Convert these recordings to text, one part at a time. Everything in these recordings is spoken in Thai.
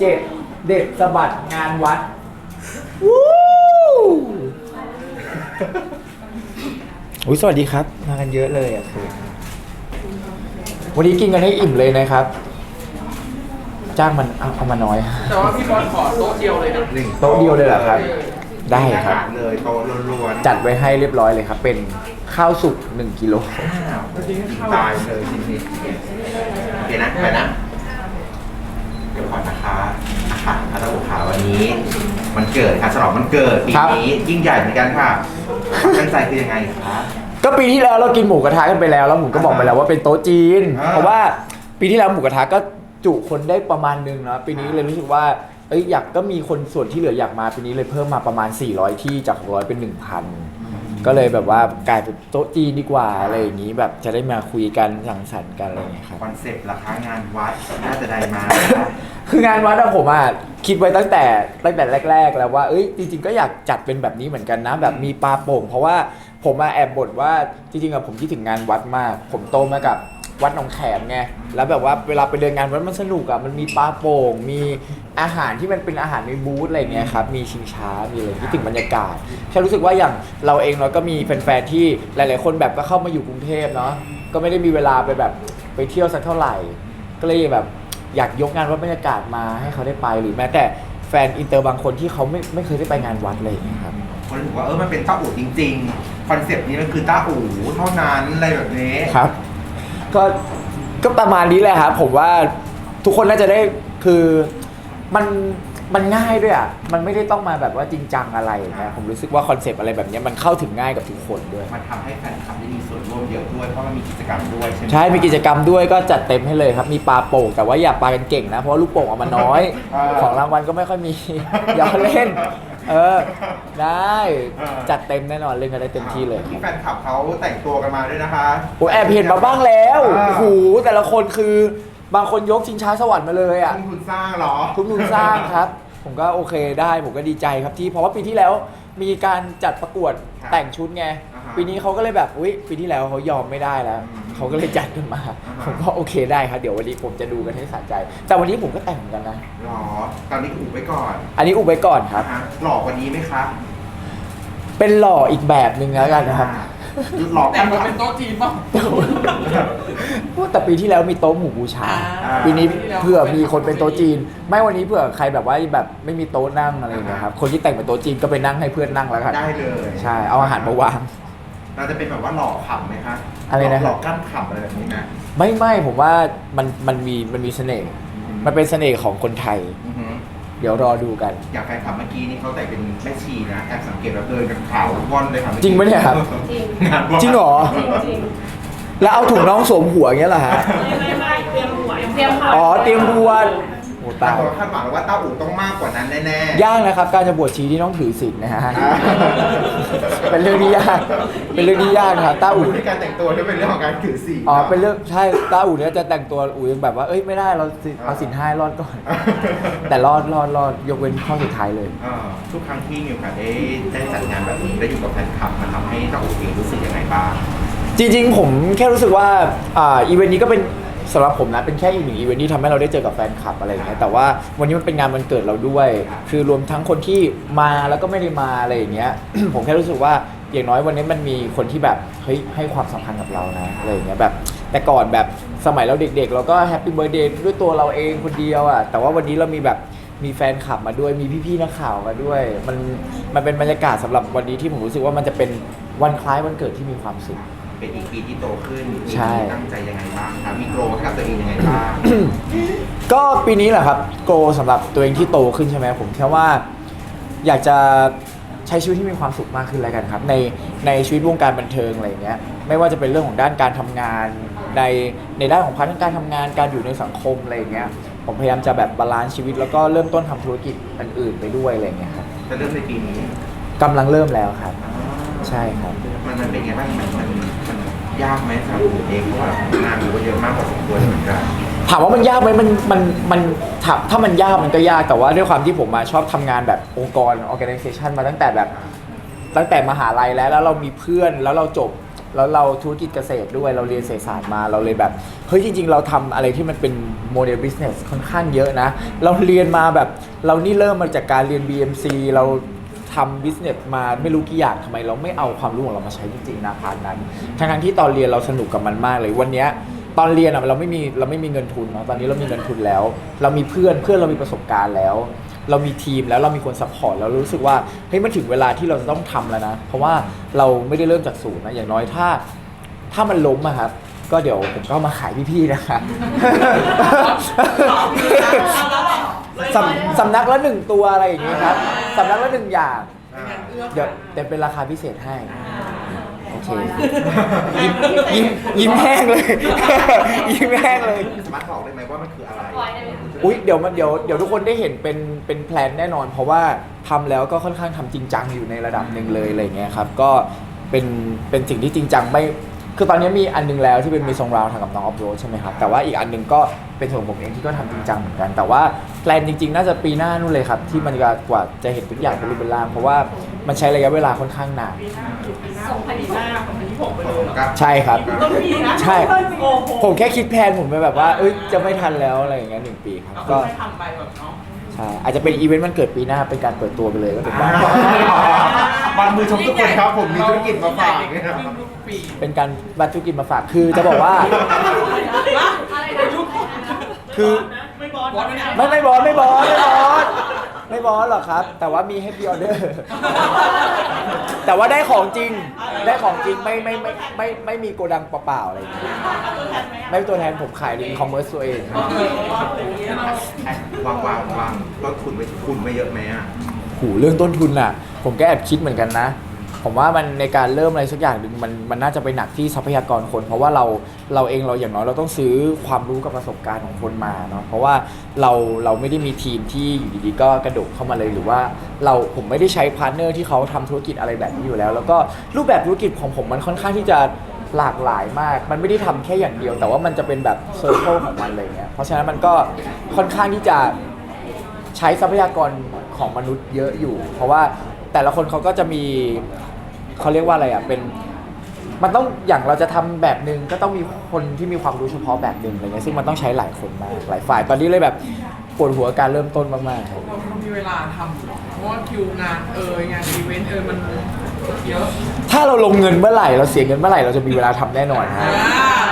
เจ็ดเด็ดสะบัดงานวัดวู้อุ้ยสวัสดีครับ มากันเยอะเลยอะคือวันนี้กินกันให้อิ่มเลยนะครับ จ้างมันเอาเอามาน้อย แต่ว่าพี่บอลขอโต๊ะเดียวเลยนะหนึ่งโต๊ะเดียวเลยเหรอครับ ได้ครับเลยโต๊ะล้วนๆจัดไว้ให้เรียบร้อยเลยครับ เป็นข้าวสุก1กิโล อ้าวตายเลยทีนี้โอเคนะ ไปนะ เดี๋ยวก่อนนะ คะอาหารอาตาบุขาวันนี้ มันเกิดค่ะฉลองมันเกิดปีครับ นี้ยิ่งใหญ่เหมือนกันค่ะความตั้งใจคือยังไงคะ ก็ปีที่แล้วเรากินหมูกระทะกันไปแล้วแล้วผมก็บอกไปแล้วว่าเป็นโต๊ะจีน อ่า เพราะว่าปีที่แล้วหมูกระทะก็จุคนได้ประมาณนึงนะปีนี้เลยรู้สึกว่าเอ้ยอยากก็มีคนส่วนที่เหลืออยากมาปีนี้เลยเพิ่มมาประมาณ 400 ที่จาก 600 เป็น 1,000 ก็เลยแบบว่ากลายเป็นโต๊ะจีนดีกว่าอะไรอย่างนี้แบบจะได้มาคุยกันสังสรรค์กันอะไรอย่างเงี้ยครับ คอนเซ็ปต์ราคางานวัดน่าจะได้มา คืองานวัดอะผมอะคิดไว้ตั้งแต่ตั้งแต่แรก ๆ แล้วว่าเอ้ยจริงๆก็อยากจัดเป็นแบบนี้เหมือนกันนะ แบบมีปลาโป่ง เพราะว่าผมมาแอบบ่นว่าจริงๆอะผมคิดถึงงานวัดมาก ผมโตมากับ วัดหนองแขมไงแล้วแบบว่าเวลาไปเดินงานวัดมันสนุกอะมันมีปลาโป่งมีอาหารที่มันเป็นอาหารในบูธอะไรเงี้ยครับมีชิงช้ามีอะไรคิดถึงบรรยากาศแค่รู้สึกว่าอย่างเราเองเราก็มีแฟนๆที่หลาย ๆ คนแบบก็เข้ามาอยู่กรุงเทพเนาะก็ไม่ได้มีเวลาไปแบบไปเที่ยวสักเท่าไหร่ ก็เลยแบบอยากยกงานวัดบรรยากาศมาให้เขาได้ไปหรือแม้แต่แฟนอินเตอร์บางคนที่เขาไม่ไม่เคยได้ไปงานวัดเลยอย่างเงี้ยครับคนถือว่าเออมันเป็นต้าอู่จริง ๆ คอนเซ็ปต์นี้มันคือต้าอู่เท่านั้นอะไรแบบนี้ครับ ก็ก็ประมาณนี้แหละครับผมว่าทุกคนน่าจะได้คือมันมันง่ายด้วยอะมันไม่ได้ต้องมาแบบว่าจริงจังอะไรอย่างเงี้ยผมรู้สึกว่าคอนเซปต์อะไรแบบเนี้ยมันเข้าถึงง่ายกับทุกคนด้วย มันทำให้แฟนคลับได้มีส่วนร่วมเยอะด้วยเพราะมันมีกิจกรรมด้วยใช่ไหมใช่มีกิจกรรมด้วยก็จัดเต็มให้เลยครับ มีปลาโป่งแต่ว่าอย่าปลากันเก่งนะ เพราะว่าลูกโป่งเอามาน้อย ของรางวัลก็ไม่ค่อยมี อย่าเล่น เออ ได้จัดเต็มแน่นอนเล่นกันได้เต็มที่เลยที่แฟนคลับเขาแต่งตัวกันมาด้วยนะคะ โอ้แอบเห็นมาบ้างแล้วอ่า โอ้โหแต่ละคนคือบางคนยกชิงช้าสวรรค์มาเลยอะ คุณคุณสร้างเหรอ ทุกมุมสร้างครับ ผมก็โอเคได้ผมก็ดีใจครับที่เพราะว่าปีที่แล้วมีการจัดประกวดครับแต่งชุดไง อ่าฮะ ปีนี้เขาก็เลยแบบอุ้ยปีที่แล้วเขายอมไม่ได้แล้วอืมเขาก็เลยจัดขึ้นมาอ่าฮะผมก็โอเคได้ครับเดี๋ยววันนี้ผมจะดูกันให้สะใจ แต่วันนี้ผมก็แต่งเหมือนกันนะ หรอ ตอนนี้อุบไว้ก่อนอันนี้อุบไว้ก่อนครับ นะฮะหลอกกว่านี้ไหมคะเป็นหล่ออีกแบบหนึ่งแล้วกันนะครับ หลอกแต่งมาเป็นโต๊ะจีนป่ะ แต่ปีที่แล้วมีโต๊ะหมู่บูชา อ่า ปีนี้ปีที่แล้วเผื่อมีคนเป็นโต๊ะจีน ไม่วันนี้เผื่อใครแบบว่าแบบไม่มีโต๊ะนั่งอะไรอย่างเงี้ยครับ คนที่แต่งเป็นโต๊ะจีนก็ไปนั่งให้เพื่อนนั่งแล้วกันได้เลย ใช่ เอาอาหารมาวาง เราจะเป็นแบบว่าหลอกขำไหมคะอะไรนะ หลอกกั้นขำอะไรแบบนี้นะไม่ไม่ผมว่ามันมันมีมันมีเสน่ห์อืมมันเป็นเสน่ห์ของคนไทย อือหือเดี๋ยวรอดูกัน อย่างแฟนคลับเมื่อกี้นี่เขาแต่งเป็นแม่ชีนะแอบสังเกตแบบเดินกับขาวว่อนเลยค่ะมื่อกี้จริงปะเนี่ยครับ จริง งานว่อนจริงเหรอ จริงจริงแล้วเอาถุงน้องสวมหัวอย่างเงี้ยเหรอฮะ ไม่ไม่ไม่เตรียมหัวเตรียมอ๋อเตรียมบว ชโอ้ตาตายตัวคาดหวังว่าเต้าอู่ต้องมากกว่านั้นแน่ๆ ยากนะครับการจะบวชชีที่ต้องถือศีลนะฮะ อ่า เป็นเรื่องที่ยาก เป็นเรื่องที่ยากนะครับต้าอู่อุ่นในการแต่งตัวด้วยเป็นเรื่องของการถือศีลอ๋อเป็นเรื่องใช่ต้าอู่เนี่ยจะแต่งตัวอู่ยังแบบว่าเอ้ยไม่ได้เราสิเอาสินห้ารอดก่อน แต่รอดรอดรอดยกเว้นข้อสุดท้ายเลย อ่าทุกครั้งที่มีโอกาสได้ได้จัดงานแบบนี้ได้อยู่กับแฟนคลับมันทำให้เต้าอู่เองรู้สึกยังไงบ้าง จริงๆ ผมแค่รู้สึกว่าอ่าอีเวนต์นี้ก็เป็น สำหรับผมนะเป็นแค่อีกหนึ่งอีเวนต์ที่ทำให้เราได้เจอกับแฟนคลับอะไรอย่างเงี้ยแต่ว่าวันนี้มันเป็นงานวันเกิดเราด้วย คือรวมทั้งคนที่มาแล้วก็ไม่ได้มาอะไรอย่างเงี้ย ผมแค่รู้สึกว่าอย่างน้อยวันนี้มันมีคนที่แบบเฮ้ยให้ความสำคัญกับเรานะอะไรอย่างเงี้ยแบบ แต่ก่อนแบบสมัยเราเด็กๆ เราก็แฮปปี้เบ t ร์ a เดย์ด้วยตัวเราเองคนเดียวอะแต่ว่าวันนี้เรามีแบบมีแฟนคลับมาด้วยมีพี่ๆนักข่าวมาด้วย มันมันเป็นบรรยากาศสำหรับวันนี้ที่ผมรู้สึกว่ามันจะเป็นวันคล้ายวันเกิดที่มีความสุข เป็นอีกปีที่โตขึ้นปีใช่ที่ตั้งใจยังไงบ้างครับมีโกรธกับตัวเองยังไงบ้าง ก็ปีนี้แหละครับโกสำหรับตัวเองที่โตขึ้นใช่ไหมผมแค่ว่า อยากจะใช้ชีวิตที่มีความสุขมากขึ้นแล้วกันครับ ในในชีวิตวงการบันเทิงอะไรอย่างเงี้ยไม่ว่าจะเป็นเรื่องของด้านการทำงาน ในในด้านของพาร์ทการทำงาน การอยู่ในสังคมอะไรอย่างเงี้ยผมพยายามจะแบบบาลานซ์ชีวิตแล้วก็เริ่มต้นทำธุรกิจอื่นๆไปด้วยอะไรอย่างเงี้ยครับจะเริ่มในปีนี้กำลังเริ่มแล้วครับ ใช่ครับ มันมันเป็นไงบ้างมันมันมัน ยากไหมสำหรับผมเองเพราะว่างานมันก็เยอะมากพอสมควรเหมือนกันถามว่ามันยากไหมมันมันมันถามถ้ามันยากมันก็ยากแต่ว่าด้วยความที่ผมมาชอบทำงานแบบองค์กร organization มาตั้งแต่แบบ ตั้งแต่มหาลัยแล้วแล้วเรามีเพื่อนแล้วเราจบแล้วเราธุรกิจเกษตรด้วยเราเรียนเศรษฐศาสตร์มาเราเลยแบบเฮ้ยจริง ๆ เราทำอะไรที่มันเป็นโมเดลบิสเนสค่อนข้างเยอะนะ เราเรียนมาแบบเรานี่เริ่มมาจากการเรียน BMC เรา ทำบิสเนสมาไม่รู้กี่อย่างทำไมเราไม่เอาความรู้ของเรามาใช้จริงๆนะพาร์ทนั้นทั้งๆที่ตอนเรียนเราสนุกกับมันมากเลยวันเนี้ยตอนเรียนอะเราไม่มีเราไม่มีเงินทุนเนาะตอนนี้เรามีเงินทุนแล้ว เรามีเพื่อนเพื่อนเรามีประสบการณ์แล้ว เรามีทีมแล้วเรามีคนซัพพอร์ตแล้วเรารู้สึกว่าเฮ้ยมันถึงเวลาที่เราจะต้องทำแล้วนะ เพราะว่าเราไม่ได้เริ่มจากศูนย์นะอย่างน้อยถ้า ถ้ามันล้มอะครับ ก็เดี๋ยวผมก็มาขายพี่ๆนะคะ สำสำนักละหนึ่งตัวอะไรอย่างเงี้ยครับ สำนักละหนึ่งอย่าง เดี๋ยวแต่เป็นราคาพิเศษให้ โอเค ยิ้มยิ้มยิ้มแห้งเลย ยิ้มแห้งเลย สามารถบอกได้ไหมว่ามันคืออะไร อุ้ยเดี๋ยวมันเดี๋ยวเดี๋ยวทุกคนได้เห็นเป็นเป็นแพลนแน่นอน เพราะว่าทำแล้วก็ค่อนข้างทำจริงจังอยู่ในระดับหนึ่งเลยอะไรเงี้ยครับ ก็เป็นเป็นสิ่งที่จริงจังไม่ คือตอนนี้มีอันหนึงแล้วที่เป็นมีทรงราวทางกับน้องออฟโรดใช่ไหมครับ แต่ว่าอีกอันหนึงก็เป็นส่วนผมเองที่ก็ทำจริงจังเหมือนกัน แต่ว่าแพลนจริง ๆ น่าจะปีหน้านู่นเลยครับ ที่มันจะกว่าจะเห็นทุกอย่างเป็นรูปเป็นร่างเพราะว่ามันใช้ระยะเวลาค่อนข้างนานส่งพันธุ์หน้าของพันธุ์หกไปเลยใช่ครับ ต้องมีนะใช่ โอ้โหผมแค่คิดแพลนผมไปแบบว่า เอ้ยจะไม่ทันแล้วอะไรอย่างเงี้ยหนึ่งปีครับ ก็ไม่ทำไปแบบเนาะ ใช่อาจจะเป็นอีเวนต์วันเกิดปีหน้าเป็นการเปิดตัวไปเลยก็เป็นได้ วันมือชมทุกคนครับผมมีธุรกิจมาฝากเนี่ยครับทุกปีเป็นการบัตรธุรกิจมาฝากคือจะบอกว่า คือ ไม่บอสบอสไม่ได้ไม่ไม่บอสไม่บอสไม่บอสไม่บอสหรอกครับ แต่ว่ามีให้พ r ออเดอร์ แต่ว่าได้ของจริงได้ของจริงไม่ไม่ไม่ไม่ไม่มีโกดังเปล่าๆอะไรอย่างเงี้ยไม่เป็นตัวแทนผมขายในคอมเมอร์สตัวเอง วางวางวางต้นทุนไว้ทุนไม่เยอะไหมอะ หูเรื่องต้นทุนน่ะ ผมก็แอบคิดเหมือนกันนะ ผมว่ามันในการเริ่มอะไรสักอย่างหนึ่งมันมันน่าจะไปหนักที่ทรัพยากรคน เพราะว่าเราเราเองเราอย่างน้อยเราต้องซื้อความรู้กับประสบการณ์ของคนมาเนาะเพราะว่าเราเราไม่ได้มีทีมที่อยู่ดีๆก็กระโดดเข้ามาเลยหรือว่า เราผมไม่ได้ใช้พาร์ทเนอร์ที่เขาทำธุรกิจอะไรแบบนี้อยู่แล้ว แล้วก็รูปแบบธุรกิจของผมมันค่อนข้างที่จะหลากหลายมาก มันไม่ได้ทำแค่อย่างเดียว แต่ว่ามันจะเป็นแบบเซอร์เคิลของมันอะไรเงี้ยเพราะฉะนั้นมันก็ค่อนข้างที่จะใช้ทรัพยากร ของมนุษย์เยอะอยู่ เพราะว่าแต่ละคนเขาก็จะมีเขาเรียกว่าอะไรอะเป็นมันต้องอย่างเราจะทำแบบหนึ่งก็ต้องมีคนที่มีความรู้เฉพาะแบบหนึ่งอะไรเงี้ยซึ่งมันต้องใช้หลายคนมากหลายฝ่ายตอนนี้เลยแบบปวดหัวการเริ่มต้นมากๆครับ เราต้องมีเวลาทำหรอเพราะว่าคิวงานเอ่ยงานอีเวนต์เอ่ยมันเยอะถ้าเราลงเงินเมื่อไหร่เราเสียเงินเมื่อไหร่เราจะมีเวลาทำแน่นอนฮะ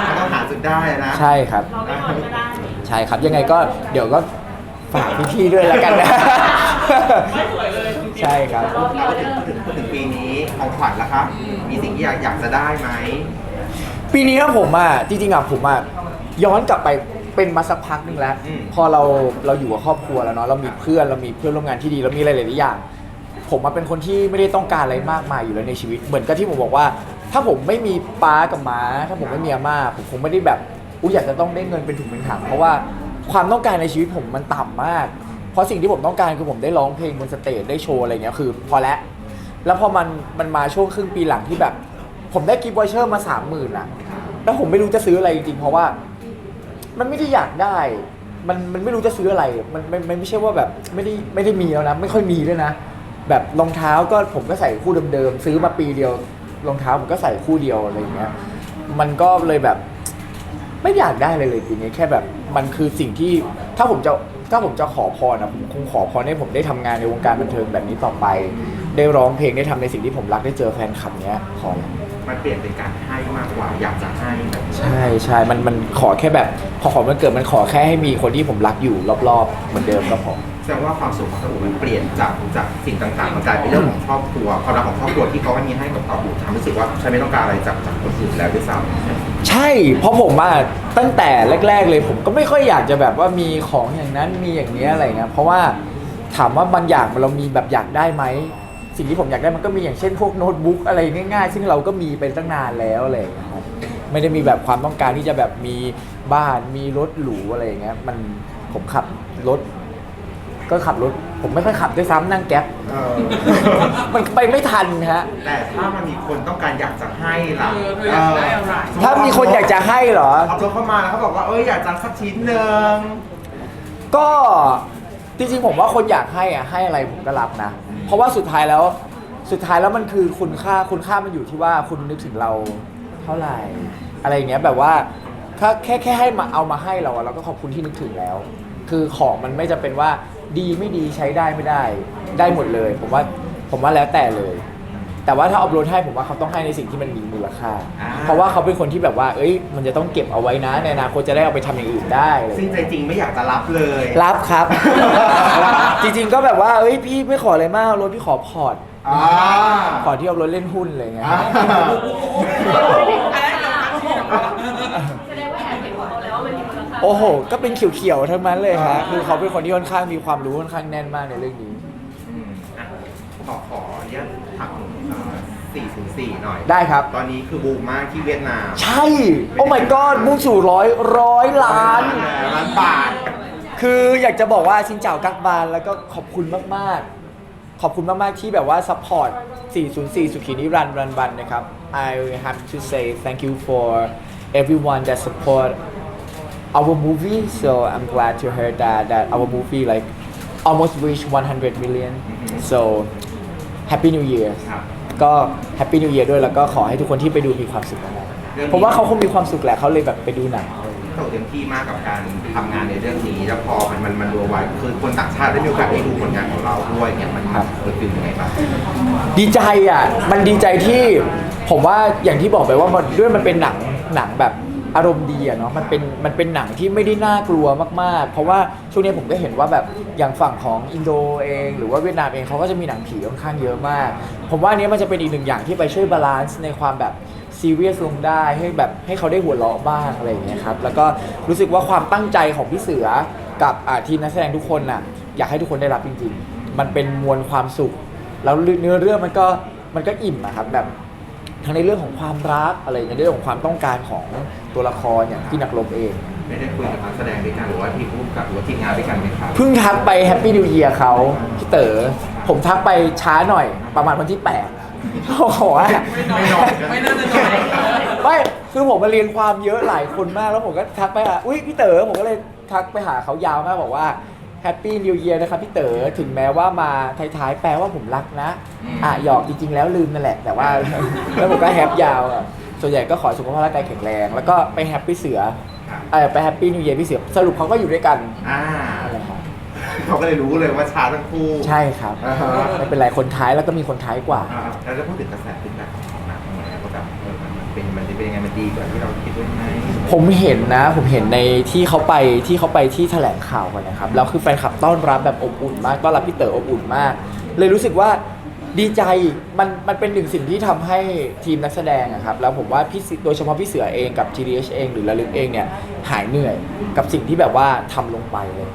มันต้องหาจุดได้นะ ใช่ครับ เราไม่นอนก็ได้ ใช่ครับยังไงก็เดี๋ยวก็ฝากพี่ๆด้วยแล้วกันนะ ไม่สวยเลยใช่ครับ เอาพูดถึงพูดถึงพูดถึงปีนี้ของขวัญแล้วครับมีสิ่งที่อยากอยากจะได้ไหมปีนี้นะผมอะจริงๆอะผมอะย้อนกลับไปเป็นมาสักพักหนึงแล้วอืมพอเราเราอยู่กับครอบครัวแล้วเนาะเรามีเพื่อนเรามีเพื่อนร่วมงานที่ดีเรามีอะไรหลายๆอย่าง ผมมาเป็นคนที่ไม่ได้ต้องการอะไรมากมายอยู่แล้วในชีวิต เหมือนกับที่ผมบอกว่า ถ้าผมไม่มีป้ากับม้า ถ้าผมไม่มีอาม่าผมคงไม่ได้แบบอุ้ยอยากจะต้องได้เงินเป็นถุงเป็นถังเพราะว่าความต้องการในชีวิตผมมันต่ำมาก เพราะสิ่งที่ผมต้องการคือผมได้ร้องเพลงบนสเตจได้โชว์อะไรเงี้ยคือ พอแล้วแล้วพอมันมันมาช่วงครึ่งปีหลังที่แบบ ผมได้กิฟต์วอเชอร์มาสามหมื่นอะแล้วผมไม่รู้จะซื้ออะไรจริงๆเพราะว่า มันไม่ได้อยากได้ มันมันไม่รู้จะซื้ออะไร มันมันมันไม่ใช่ว่าแบบไม่ได้ไม่ได้มีแล้วนะไม่ค่อยมีด้วยนะแบบรองเท้าก็ผมก็ใส่คู่เดิมๆซื้อมาปีเดียวรองเท้าผมก็ใส่คู่เดียวอะไรเงี้ย มันก็เลยแบบ ไม่อยากได้เลยเลยปีนี้แค่แบบมันคือสิ่งที่ถ้าผมจะ ถ้าผมจะขอพรนะผมคงขอพรให้ผมได้ทำงานในวงการบันเทิงแบบนี้ต่อไป ได้ร้องเพลงได้ทำในสิ่งที่ผมรักได้เจอแฟนคลับเนี้ยขอแล้วมันเปลี่ยนเป็นการให้มากกว่าอยากจะให้แบบใช่ใช่มันมันขอแค่แบบ พอขอมันเกิดมันขอแค่ให้มีคนที่ผมรักอยู่รอบๆ เหมือนเดิมก็พอ แสดงว่าความสุขของตาอูมันเปลี่ยนจากจากสิ่งต่างๆมันกลายเป็นเรื่องของครอบครัวความรักของครอบครัวที่เขาไม่มีให้กับตาอูทำให้รู้สึกว่าฉันไม่ต้องการอะไรจากจากคนอื่นแล้วด้วยซ้ำใช่ เพราะผมอะตั้งแต่แรก ๆ เลยผมก็ไม่ค่อยอยากจะแบบว่ามีของอย่างนั้นมีอย่างนี้อะไรเงี้ยเพราะว่าถามว่าบางอย่างเรามีแบบอยากได้ไหมสิ่งที่ผมอยากได้มันก็มีอย่างเช่นพวกโน้ตบุ๊กอะไรง่ายๆ ซึ่งเราก็มีเป็นตั้งนานแล้วอะไรอย่างเงี้ยครับไม่ได้มีแบบความต้องการที่จะแบบมีบ้านมีรถหรูอะไรอย่างเงี้ยมันผมขับรถ ก็ขับรถผมไม่ค่อยขับด้วยซ้ำนั่งแก๊ป เออ มันไปไม่ทันฮะ แต่ถ้ามันมีคนต้องการอยากจะให้เอล่ะอเธออยากได้อะไร ถ้ามีคนอยากจะให้เหรอ เอาตัวเข้ามาแล้วเขาบอกว่าเอ้ยอยากจะสักชิ้นหนึ่ง ก็จริงๆผมว่าคนอยากให้อะให้อะไรผมก็รับนะ เพราะว่าสุดท้ายแล้วสุดท้ายแล้วมันคือคุณค่าคุณค่ามันอยู่ที่ว่าคุณนึกถึงเราเท่าไหร่อะไรอย่างเงี้ยแบบว่าถ้าแค่แค่ให้มาเอามาให้เราอะเราก็ขอบคุณที่นึกถึงแล้ว คือของมันไม่จำเป็นว่า ดีไม่ดีใช้ได้ไม่ได้ ได้หมดเลย ผมว่าผมว่าแล้วแต่เลย แต่ว่าถ้าเอารถให้ผมว่าเขาต้องให้ในสิ่งที่มันมีมูลค่า อ่า เพราะว่าเขาเป็นคนที่แบบว่า เอ้ย มันจะต้องเก็บเอาไว้นะในอนาคตจะได้เอาไปทำอย่างอื่นได้อะไรอย่างซึ่งเงี้ย ใจจริงไม่อยากจะรับเลย รับครับ จริงๆก็แบบว่าเอ้ยพี่ไม่ขออะไรมากรถพี่ขอพอร์ตอ่า พอร์ตที่เอารถเล่นหุ้นอะไรอย่างเงี้ยอ่า อะไรเดี๋ยวนะที่เดี๋ยวนะ แส โอ้โห ก็เป็นเขียวๆทั้งนั้นเลยฮะคือเขาเป็นคนที่ค่อนข้างมีความรู้ค่อนข้างแน่นมากในเรื่องนี้ อืมอะขอขออนุญาตถาม404หน่อย ได้ครับ ตอนนี้คือบูมมากที่เวียดนามใช่ โอ้ my god มุ่งสู่ร้อยร้อยล้าน ล้านบาท คืออยากจะบอกว่าชินเจ้ากักบานแล้วก็ขอบคุณมากๆ ขอบคุณมากๆ ที่แบบว่า support 404 สุขีนิรันดร์รันบันนะครับ I have to say thank you for everyone that support our movie so I'm glad to hear that that our movie like almost reached 100 million so happy new year ครับ ก็ happy new year ด้วยแล้วก็ขอให้ทุกคนที่ไปดูมีความสุขมากเรื่องนี้ ๆผมว่าเขาคงมีความสุขแหละเขาเลยแบบไปดูหนังโตเต็มที่มากกับการทำงานในเรื่องนี้ แล้วพอมันมันมันรัวไว้คือคนต่างชาติได้มีโอกาสได้ดูผลงานของเราด้วยเนี่ยมันครับเออคือยังไงบ้าง ดีใจอะ มันดีใจที่ผมว่าอย่างที่บอกไปว่ามันด้วยมันเป็นหนังหนังแบบ อารมณ์ดีอะเนาะมันเป็นมันเป็นหนังที่ไม่ได้น่ากลัวมากๆ เพราะว่าช่วงนี้ผมก็เห็นว่าแบบอย่างฝั่งของอินโดเอง หรือว่าเวียดนามเองเขาก็จะมีหนังผีค่อนข้างเยอะมาก ผมว่าอันนี้มันจะเป็นอีกหนึ่งอย่างที่ไปช่วยบาลานซ์ในความแบบซีเรียสลงได้ให้แบบให้เขาได้หัวเราะบ้างอะไรอย่างเงี้ยครับแล้วก็รู้สึกว่าความตั้งใจของพี่เสือกับอ่าทีมนักแสดงทุกคนน่ะอยากให้ทุกคนได้รับจริงๆ มันเป็นมวลความสุข แล้วเนื้อเรื่องมันก็มันก็อิ่มอะครับแบบ ทั้งในเรื่องของความรักอะไรในเรื่องของความต้องการของตัวละครอย่างที่นักรบเอง ไม่ได้คุยกับนักแสดงด้วยกันหรือว่าทีมผู้กำกับหรือว่าทีมงานด้วยกันไหมครับเพิ่งทักไปแฮปปี้นิว e ย r เขาพี่เต๋อผมทักไปช้าหน่อยประมาณวันที่8เขาบอกว่า ไม่น้อยไม่น่าจะน้อยไม่คือผมมาเรียนความเยอะหลายคนมากแล้วผมก็ทักไปหาอุ้ยพี่เต๋อผมก็เลยทักไปหาเขายาวมากบอกว่า แฮปปี้นิว e ย r นะครับพี่เต๋อถึงแม้ว่ามาท้ายๆ แปลว่าผมรักนะ อะหยอกจริง ๆ แล้วลืมนั่นแหละ แต่ว่า แล้วผมก็แฮปยาวอะส่วนใหญ่ก็ขอสุขภาพร่างกายแข็งแรง แล้วก็ไปแฮปปี้เสือครับเออไปแฮปปี้นิว e ย r พี่เสือสรุปเขาก็อยู่ด้วยกันอ่านั่นแหละครับเขาก็เลยรู้เลยว่าช้าทั้งคู่ใช่ครับอ่าฮะไม่เป็นไรคนท้ายแล้วก็มีคนท้ายกว่าอ่าแล้วจะพูดถึงกระแสฟีดแบ็ก มันเป็นมันจะเป็นยังไงมันดีกว่าที่เราคิดไว้ไหมผมเห็นนะ ผมเห็นในที่เขาไปที่เขาไปที่แถลงข่าวกันนะครับแล้วคือแฟนคลับต้อนรับแบบอบอุ่นมากต้อนรับพี่เต๋ออบอุ่นมาก เลยรู้สึกว่าดีใจมันมันเป็นหนึ่งสิ่งที่ทำให้ทีมนักแสดงอะครับแล้วผมว่าพี่สิโดยเฉพาะพี่เสือเองกับ GDH เองหรือระลึกเองเนี่ยหายเหนื่อยกับสิ่งที่แบบว่าทำลงไปเลย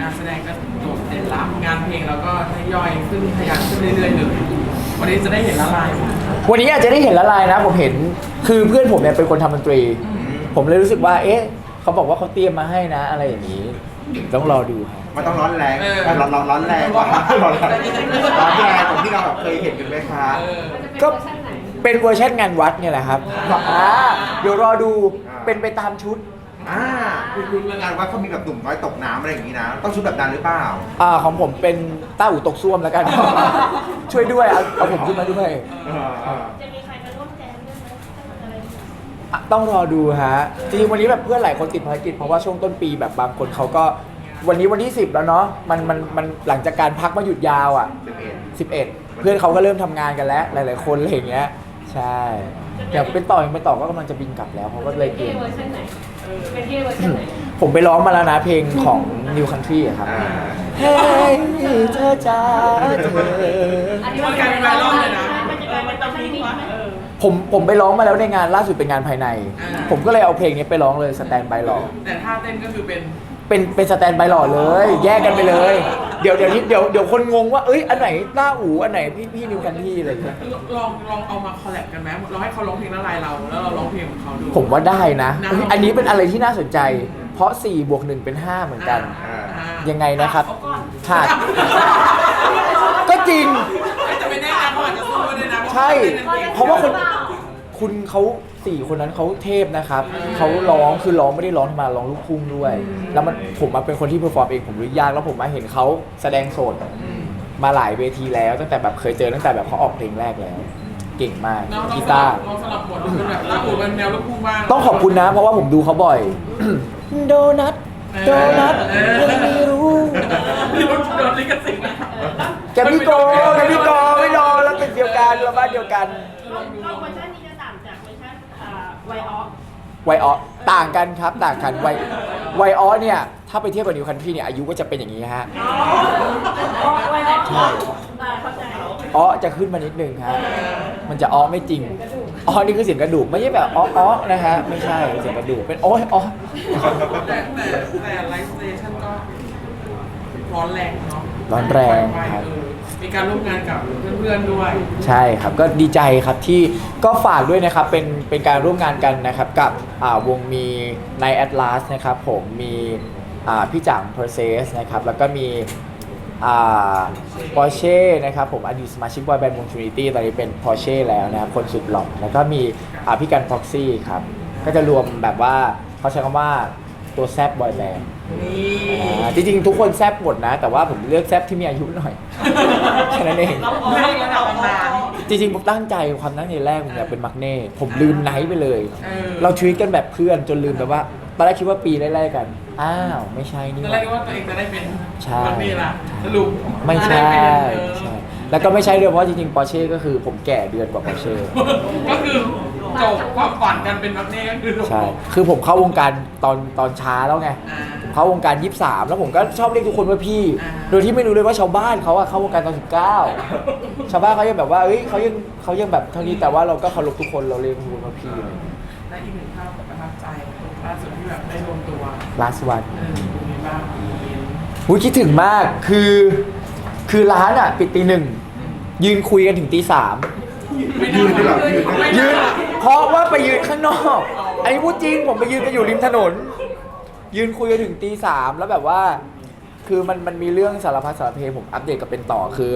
งานแสดงก็โดดเด่นละงานเพลงแล้วก็ทยอยขึ้นทะยานขึ้นเรื่อยๆเลย วันนี้จะได้เห็นละลายไหมวันนี้อาจจะได้เห็นละลายนะ ผมเห็นคือเพื่อนผมเนี่ยเป็นคนทำดนตรี ผมเลยรู้สึกว่า เอ๊ะเขาบอกว่าเขาเตรียมมาให้นะ อะไรอย่างนี้ต้องรอดูครับ มันต้องร้อนแรงร้อนร้อนร้อนแรงกว่าร้อนแรงร้อนแรงของที่เราแบบเคยเห็นกันไหมคะเออก็เป็นเวอร์ชันงานวัดเนี่ยแหละครับอ่าเดี๋ยวรอดูเป็นไปตามชุด อ่าคุณคุณงานว่าเขามีแบบหนุ่มน้อยตกน้ำอะไรอย่างนี้นะ ต้องชุดแบบนั้นหรือเปล่า อ่าของผมเป็นต้าอู่ตกซ่วมแล้วกัน ช่วยด้วยเอาเอาผมขึ้นมาด้วยจะมีใครมาร่วมแจมด้วยไหมอะไรอะต้องรอดูฮะจริงๆวันนี้แบบเพื่อนหลายคนติดภารกิจเพราะว่าช่วงต้นปีแบบบางคนเขาก็วันนี้วันที่ 10 แล้วเนาะมันมันมันหลังจากการพักมาหยุดยาวอะ11 เพื่อนเขาก็เริ่มทำงานกันแล้ว หลาย ๆ คนอะไรอย่างเงี้ยใช่อย่างเป็นต่อยังเป็นต่อก็กำลังจะบินกลับแล้วเขาก็เลยเตเท่รียมเวอร์ชันไหน เป็นเท่เวอร์ชันไหนผมไปร้องมาแล้วนะเพลงของ New Country อะครับ อ่าเฮ้ยเธอจ้าเธออันนี้มันกลายเป็นไวรัลเลยนะ มันจะกลายเป็นตำนานวะเออผมผมไปร้องมาแล้วในงานล่าสุดเป็นงานภายใน อ่า ผมก็เลยเอาเพลงนี้ไปร้องเลยสแตนบายหล่อแต่ท่าเต้นก็คือเป็น เป็นเป็นสแตนบายหล่อเลย แยกกันไปเลย เดี๋ยวเดี๋ยวนี้เดี๋ยวเดี๋ยวคนงงว่าเอ้ยอันไหนต้าอูอันไหนพี่พี่นิวกันที่อะไรอย่างเงี้ยลองลองเอามาคอลแลบกันไหมเราให้เขาร้องเพลงละลายเรา แล้วเราร้องเพลงของเขาดู ผมว่าได้นะนะ เอ้ยอันนี้เป็นอะไรที่น่าสนใจ เพราะ4บวก1เป็น 5 เหมือนกัน อ่า อ่ายังไงนะครับขาดก็จริง แต่ไม่แน่นะเขาอาจจะสู้ด้วยนะใช่ เพราะว่าคนคุณเขา สี่คนนั้นเขาเทพนะครับเขาร้องคือร้องไม่ได้ร้องธรรมดาร้องลูกทุ่งด้วย แล้วมันผมมาเป็นคนที่เพอร์ฟอร์มเองผมรู้ยากแล้วผมมาเห็นเขาแสดงสดมาหลายเวทีแล้ว ตั้งแต่แบบเคยเจอตั้งแต่แบบเขาออกเพลงแรกแล้ว เก่งมากน้องน้องกีสตาลับร์ น้องสลับบทเป็นแบบตาอูเป็นแนวลูกทุ่งบ้างต้องขอบคุณนะ เพราะว่าผมดูเขาบ่อย โดนัทโดนัทยังไม่รู้ โดนโดนลิขสิทธิ์นะแกพี่โกแกพี่โกไม่โดนเราตึกเดียวกันเราบ้านเดียวกันก็เวอร์ชันนี้จ ไวออฟไวออต่างกันครับต่างกันไวไวออเนี่ยถ้าไปเทียบกับนิวคันทรีเนี่ยอายุก็จะเป็นอย่างนี้ฮะอ๋อไวออฟอ่าเข้าใจอ้อจะขึ้นมานิดนึงฮะมันจะอ้อไม่จริงอ้อนี่คือเสียงกระดูกไม่ใช่แบบอ้ออ้อนะฮะไม่ใช่เสียงกระดูกเป็นโอ้ยอ้อแต่แต่แต่ไลฟ์สเตชันก็ร้อนแรงเนาะร้อนแรงไปครับเออ มีการร่วมงานกับเพื่อนๆด้วยใช่ครับก็ดีใจครับที่ก็ฝากด้วยนะครับเป็นเป็นการร่วมงานกันนะครับกับอ่าวงมีในแอตลาสนะครับผมมีอ่าพี่จังเพอร์เซสนะครับแล้วก็มีอ่าปอร์เช่นะครับผมอดีตสมาชิกบอยแบนด์วงทรินิตี้ตอนนี้เป็นพอร์เช่แล้วนะครับคนสุดหล่อแล้วก็มีอ่าพี่กันฟ็อกซี่ครับก็จะรวมแบบว่าเขาใช้คำว่า ตัวแซบบอยแบนด์นี่อ่าจริงๆ ทุกคนแซบหมดนะ แต่ว่าผมเลือกแซบที่มีอายุหน่อย แค่นั้นเอง เราเอาให้ระดับนานจริงๆ ผมตั้งใจความตั้งใจแรกผมอยากเป็นมักเน่ ผมลืมไนท์ไปเลย เออเราชีวิตกันแบบเพื่อนจนลืมแบบว่าตอนแรกคิดว่าปีไล่ๆกัน อ้าว ไม่ใช่นี่ตอนหแรว่ากว่าตัวเองจะได้เป็นใช่ วันนี้ล่ะสรุปไม่ใช่ด้เป็นเออใช่ แล้วก็ไม่ใช่ด้วยเพราะว่าจริงๆ ปอร์เช่ก็คือผมแก่เดือนกว่าปอร์เช่ ก็คือ จบความฝันกันเป็นนักเน่ก็คือใช่ คือผมเข้าวงการตอนตอนช้าแล้วไง อ่าผมเข้าวงการ 23 แล้วผมก็ชอบเรียกทุกคนว่าพี่ อ่า โดยที่ไม่รู้เลยว่าชาวบ้านเขาอะเข้าวงการตอน 19 ชาวบ้านเขายังแบบว่าเอ้ยเขายังเขายังแบบเท่านี้แต่ว่าเราก็เคารพทุกคนเราเรียกทุกคนว่าพี่เลยและอีกหนึ่งภาพประทับใจล่าสุดที่แบบได้รวมตัว last one เออตรงนี้บ้างหูยคิดถึงมาก คือ คือร้านอะปิดตีหนึ่งยืนคุยกันถึงตีสาม ยืนได้เหรอยืนได้ยืน เพราะว่าไปยืนข้างนอก อันนี้พูดจริงผมไปยืนกันอยู่ริมถนน ยืนคุยกันถึงตีสามแล้วแบบว่า คือมันมันมีเรื่องสารพัดสารเพผมอัปเดตกับเป็นต่อคือ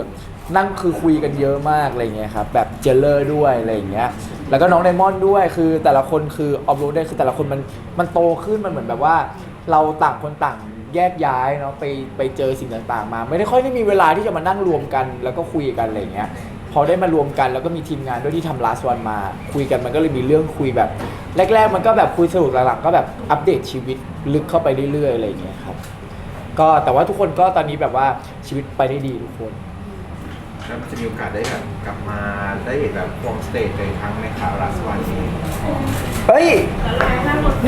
นั่งคือคุยกันเยอะมากอะไรเงี้ยครับแบบเจเลอร์ด้วยอะไรอย่างเงี้ย แล้วก็น้องไดมอนด์ด้วยคือแต่ละคนคือออฟโรดได้คือแต่ละคนมันมันโตขึ้นมันเหมือนแบบว่า เราต่างคนต่างแยกย้ายเนาะไปไปเจอสิ่งต่างๆ มา ไม่ได้ค่อยได้มีเวลาที่จะมานั่งรวมกัน แล้วก็คุยกันอะไรเงี้ย พอได้มารวมกันแล้วก็มีทีมงานด้วยที่ทำลาสวันมา คุยกันมันก็เลยมีเรื่องคุยแบบ แรก ๆ มันก็แบบคุยสนุกหลังๆก็แบบอัปเดตชีวิตลึกเข้าไปเรื่อยๆอะไรอย่างเงี้ยครับก็แต่ว่าทุกคนก็ตอนนี้แบบว่าชีวิตไปได้ดีทุกคน แล้วมันจะมีโอกาสได้แบบกลับมาได้เห็นแบบวงสเตจเลยครั้งในข่าวรัสวันนี้เฮ้ย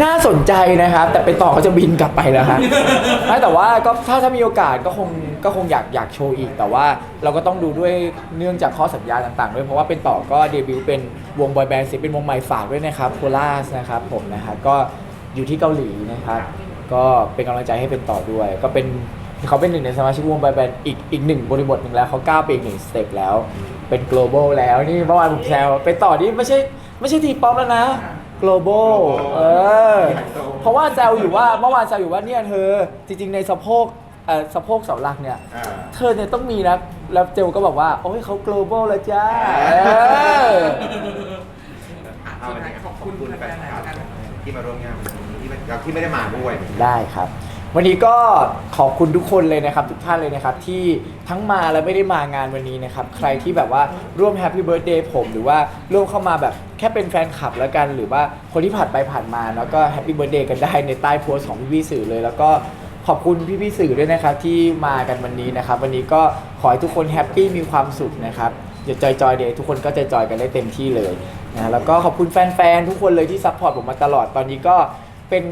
น่าสนใจนะครับ แต่เป็นต่อเขาจะบินกลับไปแล้วครับไม่แต่ว่าก็ถ้าถ้ามีโอกาสก็คง ก็คงอยากอยากโชว์อีก แต่ว่าเราก็ต้องดูด้วยเนื่องจากข้อสัญญาต่างๆด้วยเพราะว่าเป็นต่อก็เดบิวต์เป็นวงบอยแบนด์ศิลปินวงใหม่ฝากด้วยนะครับโคลาสนะครับผมนะครับก็อยู่ที่เกาหลีนะครับก็เป็นกำลังใจให้เป็นต่อด้วย ก็เป็นเขาเป็นหนึ่งในสมาชิกวงบอยแบนด์อีกอีกหนึ่งบริบทหนึ่งแล้วเขาก้าวไปอีกหนึ่งสเต็ปแล้ว เป็น global แล้วนี่เมื่อวานผมแซวเป็นต่อนี่ไม่ใช่ไม่ใช่ทีป๊อปแล้วนะ global เออเพราะว่าแซวอยู่ว่าเมื่อวานแซวอยู่ว่าเนี่ยเธอจริงๆในสะโพก เอ่อสะโพกเสาหลักเนี่ย อ่า เธอเนี่ยต้องมีนะแล้วเจลก็บอกว่า โอ้ยเขา global แล้วจ้าเออ เอาสุดเลยท้ายนะขอบคุณขอบคุณแฟแฟนนๆคลับกันที่มาร่วมงานวันนี้ที่ไม่เราที่ไม่ได้มาด้วย ได้ครับ วันนี้ก็ขอบคุณทุกคนเลยนะครับ ทุกท่านเลยนะครับ ที่ทั้งมาและไม่ได้มางานวันนี้นะครับ ใครที่แบบว่าร่วม Happy Birthday ผม หรือว่าร่วมเข้ามาแบบแค่เป็นแฟนคลับแล้วกัน หรือว่าคนที่ผ่านไปผ่านมาแล้วก็ Happy Birthday กันได้ในใต้โพสต์ของพี่ๆสื่อเลย แล้วก็ ขอบคุณพี่ๆสื่อด้วยนะครับที่มากันวันนี้นะครับ วันนี้ก็ขอให้ทุกคนแฮปปี้มีความสุขนะครับอย่าจอยจอยเดย์ทุกคนก็จะจอยกันได้เต็มที่เลยนะแล้วก็ขอบคุณแฟนๆทุกคนเลยที่ซัพพอร์ตผมมาตลอดตอนนี้ก็เป็น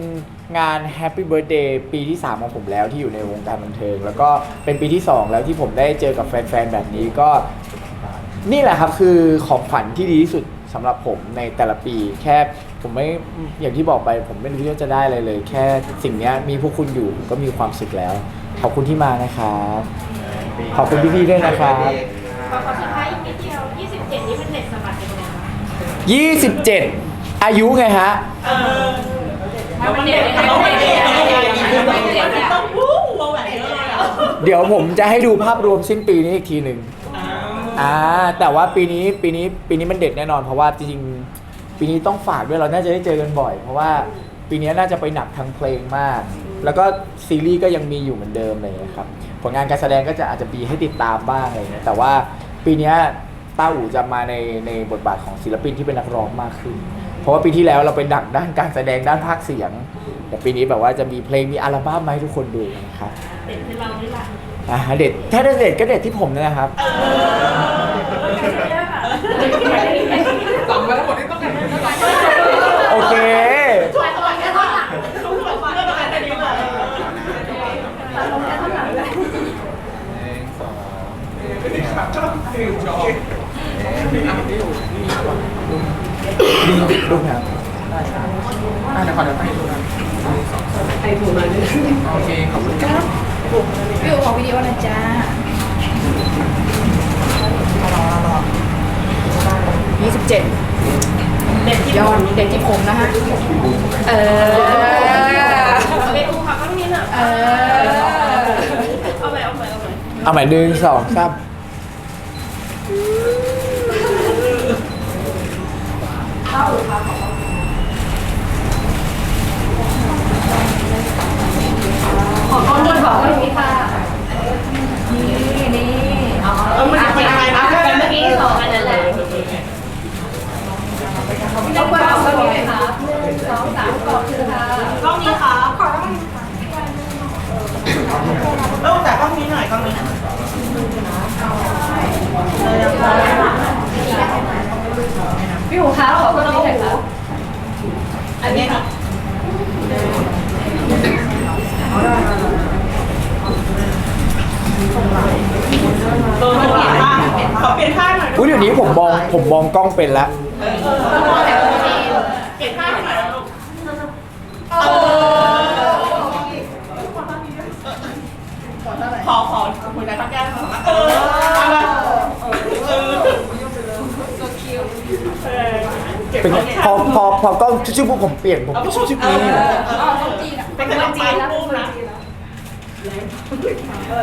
งาน Happy Birthday ปีที่ 3 ของผมแล้วที่อยู่ในวงการบันเทิง แล้วก็เป็นปีที่ 2 แล้วที่ผมได้เจอกับแฟนๆแบบนี้ก็ นี่แหละครับคือของขวัญที่ดีที่สุดสำหรับผมในแต่ละปีแค่ ผมไม่อย่างที่บอกไป ผมไม่รู้ว่าจะได้อะไรเลย แค่สิ่งเนี้ยมีพวกคุณอยู่ผมก็มีความสุขแล้ว ขอบคุณที่มานะครับขอบคุณพี่ๆด้วยนะครับขอขอสุดท้ายอีกนิดเดียว27 นี้เป็นเด็กสะบัดเป็นไงคะ27 อายุไงฮะ แล้วมันเด็กต้องเด็กเด็กเด็กต้องวู้วงแหวนเยอะเลยอะเดี๋ยวผมจะให้ดูภาพรวมสิ้นปีนี้อีกทีหนึ่งอ่าแต่ว่าปีนี้ปีนี้ปีนี้มันเด็ดแน่นอนเพราะว่าจริงๆ ปีนี้ต้องฝากด้วยเราน่าจะได้เจอกันบ่อย เพราะว่าปีนี้น่าจะไปหนักทางเพลงมาก แล้วก็ซีรีส์ก็ยังมีอยู่เหมือนเดิมเลยนะครับผลงานการแสดงก็จะอาจจะมีให้ติดตามบ้างอะไรเงี้ยแต่ว่าปีนี้ต้าอู่จะมาในในบทบาทของศิลปินที่เป็นนักร้องมากขึ้น เพราะว่าปีที่แล้วเราเป็นดักด้านการแสดงด้านภาคเสียง แต่ปีนี้แบบว่าจะมีเพลงมีอัลบั้มมาให้ทุกคนดูนะครับเด็กที่เรานี่แหละอ่าเด็ดถ้าเด็ดก็เด็ดที่ผมนี่นะครับสองมาทั้งหมดที่ต้องการได้โอเโอเคตัวแค่ท่อนหลัง เขาพูดออกมาแล้วแต่นี้เลย ลงแค่ท่อนหลังเลย รูปครับ อ่าเดี๋ยวขอเดี๋ยวไปดูนะไอถูกเลยโอเคขอบคุณครับ วิวของวิดีโอนะจ้ายี่สิบเจ็ด เด็กที่ ยอดเด็กที่ผมนะฮะ เออ เด็กอูค่ะข้างนี้น่ะ เออ เอาไปเอาไป เอาใหม่ดึงสองสาม ขอข้อมูลบอกว่าอย่างนี้ค่ะ นี่นี่เอา เออมันเป็นยังไงนะ เป็นเมื่อกี้สองอันนั้นแหละ ต้องเปิดออกก็มีไหมครับหนึ่งสองสามกดคือค่ะ กล้องนี้ค่ะขอต้องเออแต่กล้องนี้หน่อยกล้องนี้หน่อย พี่หูคะขอคนนี้หน่อยครับ อันนี้ค่ะเออเปลี่ยนท่าขอเปลี่ยนท่าห น่อยอุ้ยเดี๋ยวนี้ผมมองผมมองกล้องเป็นละเปลี่ยนท่าให้หน่อยนะลูกขอขอคุยกันทักแก้วเออเอาละเออเป็นไงพอพอพอกล้องชื่อพวกผมเปลี่ยนผมชื่อชื่อนี้เป็นขนมจีนปุ้มนะ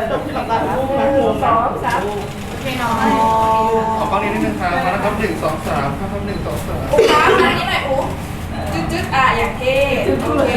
ขนมจีนปุ้ม ให้น้องขอฟังนนิดนึงครับมาแครับหนึ่งสองสามครับหนึ่งสองสาม อุ๊บครับอันนี้หน่อยอุ๊บจึ๊ดจึ๊ดอะอย่างเท่โอเค